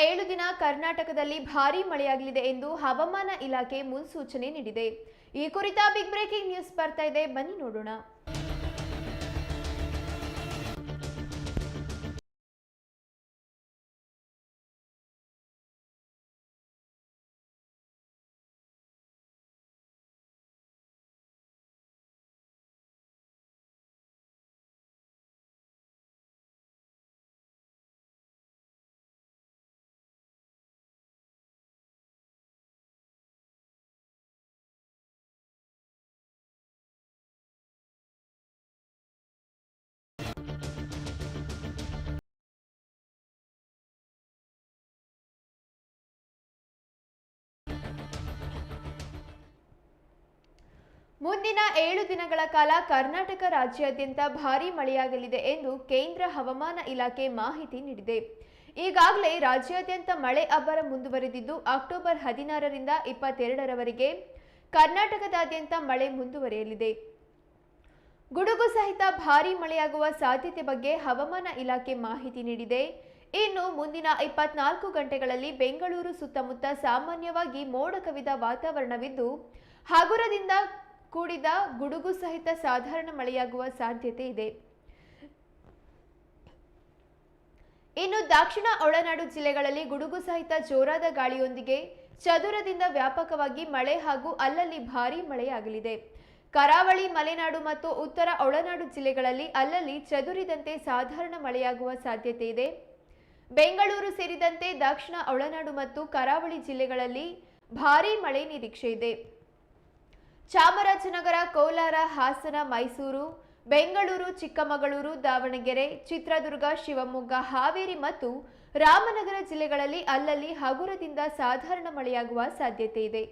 ಏಳು ದಿನ ಕರ್ನಾಟಕದಲ್ಲಿ ಭಾರೀ ಮಳೆಯಾಗಲಿದೆ ಎಂದು ಹವಾಮಾನ ಇಲಾಖೆ ಮುನ್ಸೂಚನೆ ನೀಡಿದೆ. ಈ ಕುರಿತ ಬಿಗ್ ಬ್ರೇಕಿಂಗ್ ನ್ಯೂಸ್ ಬರ್ತಾ ಇದೆ. ಬನ್ನಿ ನೋಡೋಣ. ಮುಂದಿನ ಏಳು ದಿನಗಳ ಕಾಲ ಕರ್ನಾಟಕ ರಾಜ್ಯಾದ್ಯಂತ ಭಾರೀ ಮಳೆಯಾಗಲಿದೆ ಎಂದು ಕೇಂದ್ರ ಹವಾಮಾನ ಇಲಾಖೆ ಮಾಹಿತಿ ನೀಡಿದೆ. ಈಗಾಗಲೇ ರಾಜ್ಯಾದ್ಯಂತ ಮಳೆ ಅಬ್ಬರ ಮುಂದುವರೆದಿದ್ದು, ಅಕ್ಟೋಬರ್ ಹದಿನಾರರಿಂದ ಇಪ್ಪತ್ತೆರಡರವರೆಗೆ ಕರ್ನಾಟಕದಾದ್ಯಂತ ಮಳೆ ಮುಂದುವರೆಯಲಿದೆ. ಗುಡುಗು ಸಹಿತ ಭಾರೀ ಮಳೆಯಾಗುವ ಸಾಧ್ಯತೆ ಬಗ್ಗೆ ಹವಾಮಾನ ಇಲಾಖೆ ಮಾಹಿತಿ ನೀಡಿದೆ. ಇನ್ನು ಮುಂದಿನ ಇಪ್ಪತ್ನಾಲ್ಕು ಗಂಟೆಗಳಲ್ಲಿ ಬೆಂಗಳೂರು ಸುತ್ತಮುತ್ತ ಸಾಮಾನ್ಯವಾಗಿ ಮೋಡ ಕವಿದ ವಾತಾವರಣವಿದ್ದು, ಹಗುರದಿಂದ ಕೂಡಿದ ಗುಡುಗು ಸಹಿತ ಸಾಧಾರಣ ಮಳೆಯಾಗುವ ಸಾಧ್ಯತೆ ಇದೆ. ಇನ್ನು ದಕ್ಷಿಣ ಒಳನಾಡು ಜಿಲ್ಲೆಗಳಲ್ಲಿ ಗುಡುಗು ಸಹಿತ ಜೋರಾದ ಗಾಳಿಯೊಂದಿಗೆ ಚದುರದಿಂದ ವ್ಯಾಪಕವಾಗಿ ಮಳೆ ಹಾಗೂ ಅಲ್ಲಲ್ಲಿ ಭಾರೀ ಮಳೆಯಾಗಲಿದೆ. ಕರಾವಳಿ, ಮಲೆನಾಡು ಮತ್ತು ಉತ್ತರ ಒಳನಾಡು ಜಿಲ್ಲೆಗಳಲ್ಲಿ ಅಲ್ಲಲ್ಲಿ ಚದುರಿದಂತೆ ಸಾಧಾರಣ ಮಳೆಯಾಗುವ ಸಾಧ್ಯತೆ ಇದೆ. ಬೆಂಗಳೂರು ಸೇರಿದಂತೆ ದಕ್ಷಿಣ ಒಳನಾಡು ಮತ್ತು ಕರಾವಳಿ ಜಿಲ್ಲೆಗಳಲ್ಲಿ ಭಾರೀ ಮಳೆ ನಿರೀಕ್ಷೆ ಇದೆ. ಚಾಮರಾಜನಗರ, ಕೋಲಾರ, ಹಾಸನ, ಮೈಸೂರು, ಬೆಂಗಳೂರು, ಚಿಕ್ಕಮಗಳೂರು, ದಾವಣಗೆರೆ, ಚಿತ್ರದುರ್ಗ, ಶಿವಮೊಗ್ಗ, ಹಾವೇರಿ ಮತ್ತು ರಾಮನಗರ ಜಿಲ್ಲೆಗಳಲ್ಲಿ ಅಲ್ಲಲ್ಲಿ ಹಗುರದಿಂದ ಸಾಧಾರಣ ಮಳೆಯಾಗುವ ಸಾಧ್ಯತೆ ಇದೆ.